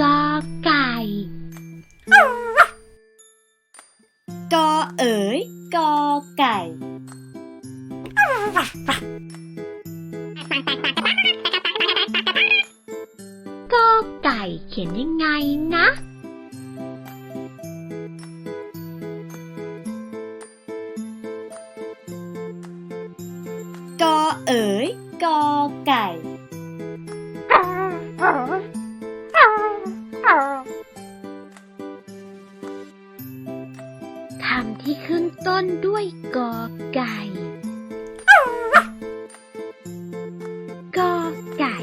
กอไก่กอเอ๋ยกอไก่กอไก่เขียนยังไงนะ กอเอ๋ยกอไก่ คำที่ขึ้นต้นด้วยกอไก่ กอไก่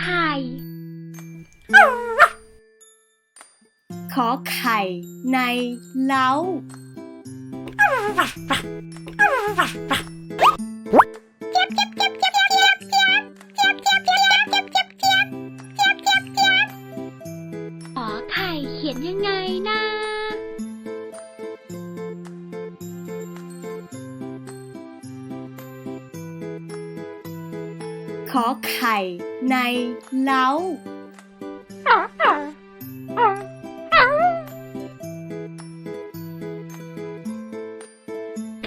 ไข่ ขอไข่ในเล้า ขอไข่เขียนยังไงนะ ขอไข่ในเล้า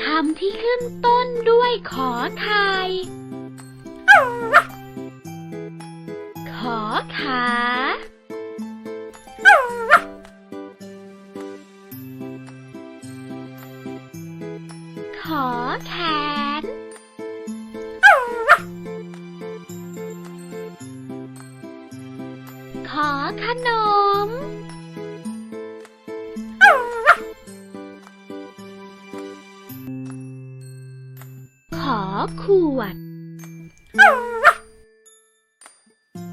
คำที่ขึ้นต้นด้วยขอไข่ ขอขา ขอแขน ขอขนม ขอขวด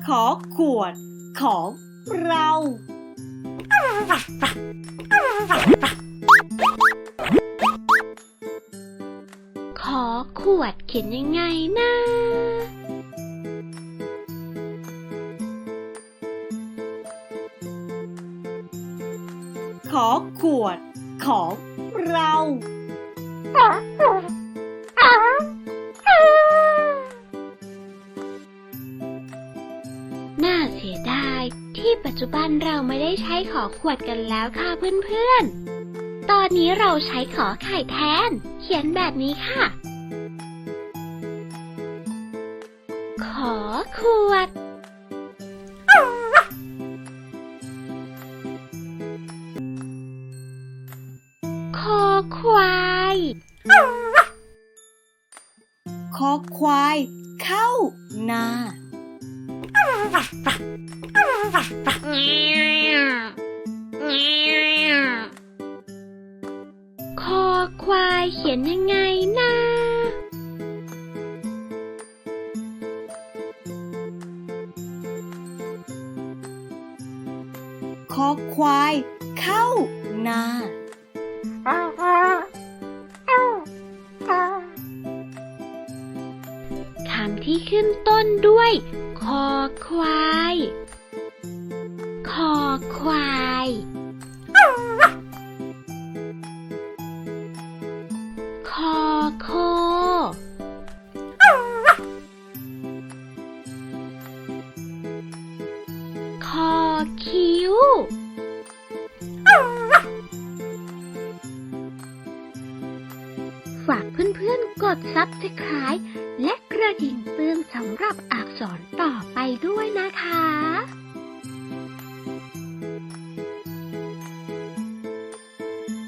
ขอขวด ของเรา ขอขวดเขียนยังไงนะ ขอขวดของเรา น่าเสียดายที่ปัจจุบันเราไม่ได้ใช้ขอขวดกันแล้วค่ะเพื่อนๆ ตอนนี้เราใช้ขอไข่แทน เขียนแบบนี้ค่ะ ขอขวด คอควายขอควาย เข้านาคอควายเขียนยังไงนะขอควาย เข้านา ที่ขึ้นต้นด้วย คอควาย คอควาย คอโค คอคิ้ว ฝากเพื่อนๆกดซับสไคร b e และ ระดิ่งเตือนสำหรับอักษรต่อไปด้วยนะคะ